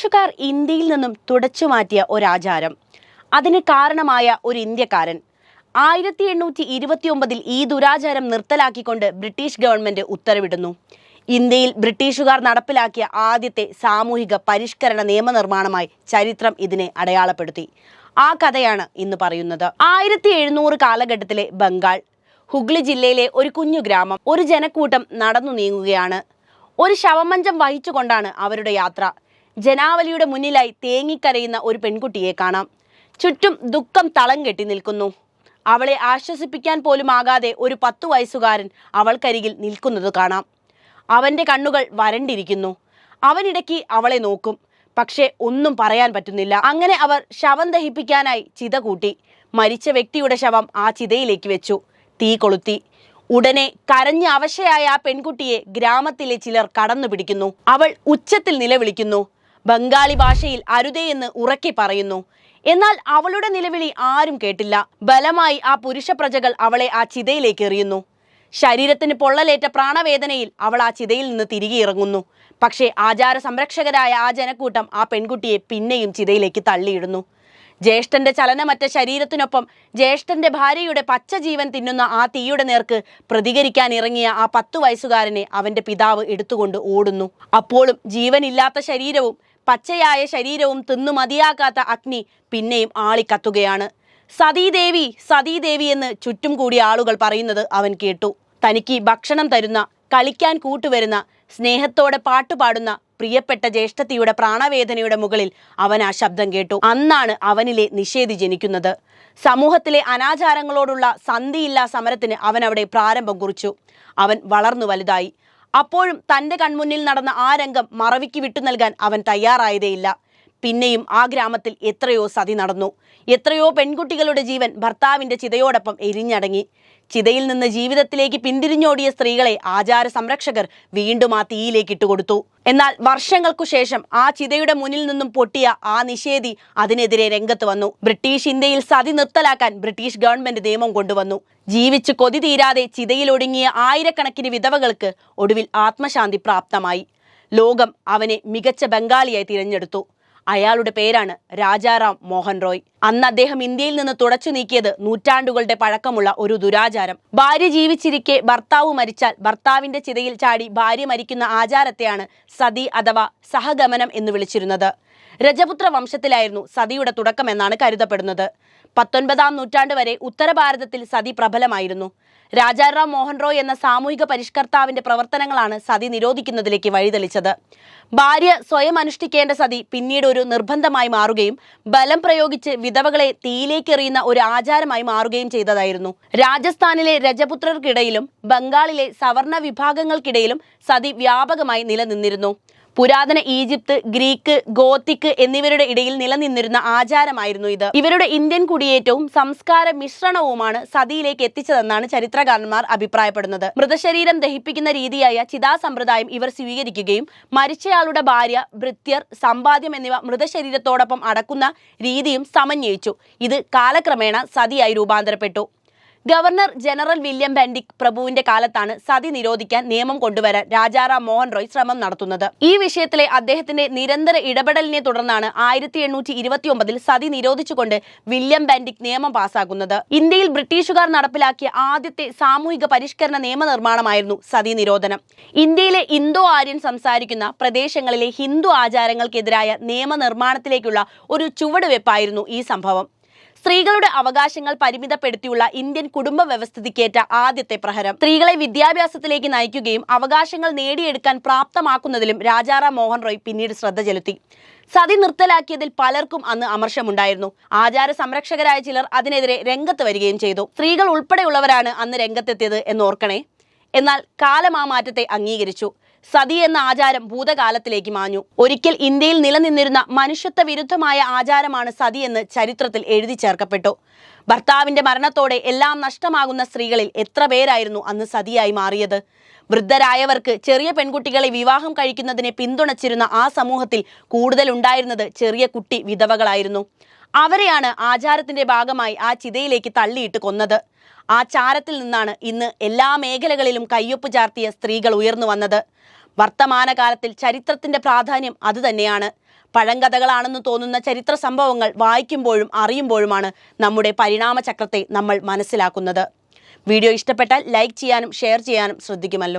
ബ്രിട്ടീഷുകാർ ഇന്ത്യയിൽ നിന്നും തുടച്ചു മാറ്റിയ ഒരാചാരം. അതിന് കാരണമായ ഒരു ഇന്ത്യക്കാരൻ. ആയിരത്തി എണ്ണൂറ്റി ഇരുപത്തി ഒമ്പതിൽ ഈ ദുരാചാരം നിർത്തലാക്കിക്കൊണ്ട് ബ്രിട്ടീഷ് ഗവൺമെന്റ് ഉത്തരവിടുന്നു. ഇന്ത്യയിൽ ബ്രിട്ടീഷുകാർ നടപ്പിലാക്കിയ ആദ്യത്തെ സാമൂഹിക പരിഷ്കരണ നിയമനിർമ്മാണമായി ചരിത്രം ഇതിനെ അടയാളപ്പെടുത്തി. ആ കഥയാണ് ഇന്ന് പറയുന്നത്. ആയിരത്തി എഴുന്നൂറ് കാലഘട്ടത്തിലെ ബംഗാൾ ഹുഗ്ലി ജില്ലയിലെ ഒരു കുഞ്ഞു ഗ്രാമം ഒരു ജനക്കൂട്ടം നടന്നു നീങ്ങുകയാണ്. ഒരു ശവമഞ്ചം വഹിച്ചുകൊണ്ടാണ് അവരുടെ യാത്ര. ജനാവലിയുടെ മുന്നിലായി തേങ്ങിക്കരയുന്ന ഒരു പെൺകുട്ടിയെ കാണാം. ചുറ്റും ദുഃഖം തളം കെട്ടി നിൽക്കുന്നു. അവളെ ആശ്വസിപ്പിക്കാൻ പോലും ആകാതെ ഒരു പത്തു വയസ്സുകാരൻ അവൾക്കരികിൽ നിൽക്കുന്നത് കാണാം. അവന്റെ കണ്ണുകൾ വരണ്ടിരിക്കുന്നു. അവനിടയ്ക്ക് അവളെ നോക്കും. പക്ഷേ ഒന്നും പറയാൻ പറ്റുന്നില്ല. അങ്ങനെ അവർ ശവം ദഹിപ്പിക്കാനായി ചിത കൂട്ടി. മരിച്ച വ്യക്തിയുടെ ശവം ആ ചിതയിലേക്ക് വെച്ചു. തീ കൊളുത്തി. ഉടനെ കരഞ്ഞ് അവശയായ ആ പെൺകുട്ടിയെ ഗ്രാമത്തിലെ ചിലർ കടന്നു പിടിക്കുന്നു അവൾ ഉച്ചത്തിൽ നിലവിളിക്കുന്നു. ബംഗാളി ഭാഷയിൽ അരുതേ എന്ന് ഉറക്കെ പറയുന്നു. എന്നാൽ അവളുടെ നിലവിളി ആരും കേട്ടില്ല. ബലമായി ആ പുരുഷ പ്രജകൾ അവളെ ആ ചിതയിലേക്ക് എറിയുന്നു. ശരീരത്തിന് പൊള്ളലേറ്റ പ്രാണവേദനയിൽ അവൾ ആ ചിതയിൽ നിന്ന് തിരികെ ഇറങ്ങുന്നു. പക്ഷേ ആചാര സംരക്ഷകരായ ആ ജനക്കൂട്ടം ആ പെൺകുട്ടിയെ പിന്നെയും ചിതയിലേക്ക് തള്ളിയിടുന്നു. ജ്യേഷ്ഠന്റെ ചലനമറ്റ ശരീരത്തിനൊപ്പം ജ്യേഷ്ഠന്റെ ഭാര്യയുടെ പച്ച ജീവൻ തിന്നുന്ന ആ തീയുടെ നേർക്ക് പ്രതികരിക്കാൻ ഇറങ്ങിയ ആ പത്തു വയസ്സുകാരനെ അവന്റെ പിതാവ് എടുത്തുകൊണ്ട് ഓടുന്നു. അപ്പോഴും ജീവനില്ലാത്ത ശരീരവും പച്ചയായ ശരീരവും തിന്നു മതിയാക്കാത്ത അഗ്നി പിന്നെയും ആളിക്കത്തുകയാണ്. സതീദേവി സതീദേവി എന്ന് ചുറ്റും കൂടിയ ആളുകൾ പറയുന്നത് അവൻ കേട്ടു. തനിക്ക് ഭക്ഷണം തരുന്ന കളിക്കാൻ കൂട്ടുവരുന്ന സ്നേഹത്തോടെ പാട്ടുപാടുന്ന പ്രിയപ്പെട്ട ജ്യേഷ്ഠത്തിയുടെ പ്രാണവേദനയുടെ മുകളിൽ അവൻ ആ ശബ്ദം കേട്ടു. അന്നാണ് അവനിലെ നിഷേധി ജനിക്കുന്നത്. സമൂഹത്തിലെ അനാചാരങ്ങളോടുള്ള സന്ധിയില്ലാ സമരത്തിന് അവൻ അവിടെ പ്രാരംഭം കുറിച്ചു. അവൻ വളർന്നു വലുതായി. അപ്പോഴും തന്റെ കൺമുന്നിൽ നടന്ന ആ രംഗം മറവിക്ക് വിട്ടു നൽകാൻ അവൻ തയ്യാറായതേയില്ല. പിന്നെയും ആ ഗ്രാമത്തിൽ എത്രയോ സതി നടന്നു. എത്രയോ പെൺകുട്ടികളുടെ ജീവൻ ഭർത്താവിന്റെ ചിതയോടൊപ്പം എരിഞ്ഞടങ്ങി. ചിതയിൽ നിന്ന് ജീവിതത്തിലേക്ക് പിന്തിരിഞ്ഞോടിയ സ്ത്രീകളെ ആചാര സംരക്ഷകർ വീണ്ടും ആ തീയിലേക്ക് ഇട്ടുകൊടുത്തു. എന്നാൽ വർഷങ്ങൾക്കു ശേഷം ആ ചിതയുടെ മുന്നിൽ നിന്നും പൊട്ടിയ ആ നിഷേധി അതിനെതിരെ രംഗത്ത് വന്നു. ബ്രിട്ടീഷ് ഇന്ത്യയിൽ സതി നിർത്തലാക്കാൻ ബ്രിട്ടീഷ് ഗവൺമെന്റ് നിയമം കൊണ്ടുവന്നു. ജീവിച്ച് കൊതി തീരാതെ ചിതയിൽ ഒടുങ്ങിയ ആയിരക്കണക്കിന് വിധവകൾക്ക് ഒടുവിൽ ആത്മശാന്തി പ്രാപ്തമായി. ലോകം അവനെ മികച്ച ബംഗാളിയായി തിരഞ്ഞെടുത്തു. അയാളുടെ പേരാണ് രാജാറാം മോഹൻ റോയ്. അന്ന് അദ്ദേഹം ഇന്ത്യയിൽ നിന്ന് തുടച്ചു നീക്കിയത് നൂറ്റാണ്ടുകളുടെ പഴക്കമുള്ള ഒരു ദുരാചാരം. ഭാര്യ ജീവിച്ചിരിക്കെ ഭർത്താവ് മരിച്ചാൽ ഭർത്താവിന്റെ ചിതയിൽ ചാടി ഭാര്യ മരിക്കുന്ന ആചാരത്തെയാണ് സതി അഥവാ സഹഗമനം എന്ന് വിളിച്ചിരുന്നത്. രജപുത്ര വംശത്തിലായിരുന്നു സതിയുടെ തുടക്കമെന്നാണ് കരുതപ്പെടുന്നത്. പത്തൊൻപതാം നൂറ്റാണ്ട് വരെ ഉത്തര ഭാരതത്തിൽ സതി പ്രബലമായിരുന്നു. രാജാറാം മോഹൻ റോയ് എന്ന സാമൂഹിക പരിഷ്കർത്താവിന്റെ പ്രവർത്തനങ്ങളാണ് സതി നിരോധിക്കുന്നതിലേക്ക് വഴിതെളിച്ചത്. ഭാര്യ സ്വയം അനുഷ്ഠിക്കേണ്ട സതി പിന്നീട് ഒരു നിർബന്ധമായി മാറുകയും ബലം പ്രയോഗിച്ച് വിധവകളെ തീയിലേക്കെറിയുന്ന ഒരു ആചാരമായി മാറുകയും ചെയ്തതായിരുന്നു. രാജസ്ഥാനിലെ രജപുത്രർക്കിടയിലും ബംഗാളിലെ സവർണ വിഭാഗങ്ങൾക്കിടയിലും സതി വ്യാപകമായി നിലനിന്നിരുന്നു. പുരാതന ഈജിപ്ത് ഗ്രീക്ക് ഗോത്തിക്ക് എന്നിവരുടെ ഇടയിൽ നിലനിന്നിരുന്ന ആചാരമായിരുന്നു ഇത്. ഇവരുടെ ഇന്ത്യൻ കുടിയേറ്റവും സംസ്കാര മിശ്രണവുമാണ് സതിയിലേക്ക് എത്തിച്ചതെന്നാണ് ചരിത്രകാരന്മാർ അഭിപ്രായപ്പെടുന്നത്. മൃതശരീരം ദഹിപ്പിക്കുന്ന രീതിയായ ചിതാ സമ്പ്രദായം ഇവർ സ്വീകരിക്കുകയും മരിച്ചയാളുടെ ഭാര്യ ഭൃത്യർ സമ്പാദ്യം എന്നിവ മൃതശരീരത്തോടൊപ്പം അടക്കുന്ന രീതിയും സമന്വയിച്ചു. ഇത് കാലക്രമേണ സതിയായി രൂപാന്തരപ്പെട്ടു. ഗവർണർ ജനറൽ വില്യം ബെൻഡിക് പ്രഭുവിന്റെ കാലത്താണ് സതി നിരോധിക്കാൻ നിയമം കൊണ്ടുവരാൻ രാജാറാം മോഹൻ റോയ് ശ്രമം നടത്തുന്നത്. ഈ വിഷയത്തിലെ അദ്ദേഹത്തിന്റെ നിരന്തര ഇടപെടലിനെ തുടർന്നാണ് ആയിരത്തി എണ്ണൂറ്റി ഇരുപത്തി ഒമ്പതിൽ സതി നിരോധിച്ചുകൊണ്ട് വില്യം ബെൻഡിക് നിയമം പാസാക്കുന്നത്. ഇന്ത്യയിൽ ബ്രിട്ടീഷുകാർ നടപ്പിലാക്കിയ ആദ്യത്തെ സാമൂഹിക പരിഷ്കരണ നിയമനിർമ്മാണമായിരുന്നു സതി നിരോധനം. ഇന്ത്യയിലെ ഇന്തോ ആര്യൻ സംസാരിക്കുന്ന പ്രദേശങ്ങളിലെ ഹിന്ദു ആചാരങ്ങൾക്കെതിരായ നിയമനിർമ്മാണത്തിലേക്കുള്ള ഒരു ചുവടുവെപ്പായിരുന്നു ഈ സംഭവം. സ്ത്രീകളുടെ അവകാശങ്ങൾ പരിമിതപ്പെടുത്തിയുള്ള ഇന്ത്യൻ കുടുംബ വ്യവസ്ഥിതിക്കേറ്റ ആദ്യത്തെ പ്രഹരം. സ്ത്രീകളെ വിദ്യാഭ്യാസത്തിലേക്ക് നയിക്കുകയും അവകാശങ്ങൾ നേടിയെടുക്കാൻ പ്രാപ്തമാക്കുന്നതിലും രാജാറാം മോഹൻ റോയ് പിന്നീട് ശ്രദ്ധ ചെലുത്തി. സതി നിർത്തലാക്കിയതിൽ പലർക്കും അന്ന് അമർഷമുണ്ടായിരുന്നു. ആചാര സംരക്ഷകരായ ചിലർ അതിനെതിരെ രംഗത്ത് വരികയും ചെയ്തു. സ്ത്രീകൾ ഉൾപ്പെടെയുള്ളവരാണ് അന്ന് രംഗത്തെത്തിയത് എന്നോർക്കണേ. എന്നാൽ കാലം ആ മാറ്റത്തെ അംഗീകരിച്ചു. സതി എന്ന ആചാരം ഭൂതകാലത്തിലേക്ക് മാഞ്ഞു. ഒരിക്കൽ ഇന്ത്യയിൽ നിലനിന്നിരുന്ന മനുഷ്യത്വ വിരുദ്ധമായ ആചാരമാണ് സതി എന്ന് ചരിത്രത്തിൽ എഴുതി ചേർക്കപ്പെട്ടു. ഭർത്താവിന്റെ മരണത്തോടെ എല്ലാം നഷ്ടമാകുന്ന സ്ത്രീകളിൽ എത്ര പേരായിരുന്നു അന്ന് സതിയായി മാറിയത്? വൃദ്ധരായവർക്ക് ചെറിയ പെൺകുട്ടികളെ വിവാഹം കഴിക്കുന്നതിനെ പിന്തുണച്ചിരുന്ന ആ സമൂഹത്തിൽ കൂടുതൽ ഉണ്ടായിരുന്നത് ചെറിയ കുട്ടി വിധവകളായിരുന്നു. അവരെയാണ് ആചാരത്തിന്റെ ഭാഗമായി ആ ചിതയിലേക്ക് തള്ളിയിട്ട് കൊന്നത്. ആ ചാരത്തിൽ നിന്നാണ് ഇന്ന് എല്ലാ മേഖലകളിലും കയ്യൊപ്പ് ചാർത്തിയ സ്ത്രീകൾ ഉയർന്നു വന്നത്. വർത്തമാനകാലത്തിൽ ചരിത്രത്തിന്റെ പ്രാധാന്യം അതുതന്നെയാണ്. പഴങ്കഥകളാണെന്ന് തോന്നുന്ന ചരിത്ര സംഭവങ്ങൾ വായിക്കുമ്പോഴും അറിയുമ്പോഴുമാണ് നമ്മുടെ പരിണാമചക്രത്തെ നമ്മൾ മനസ്സിലാക്കുന്നത്. വീഡിയോ ഇഷ്ടപ്പെട്ടാൽ ലൈക്ക് ചെയ്യാനും ഷെയർ ചെയ്യാനും ശ്രദ്ധിക്കുമല്ലോ.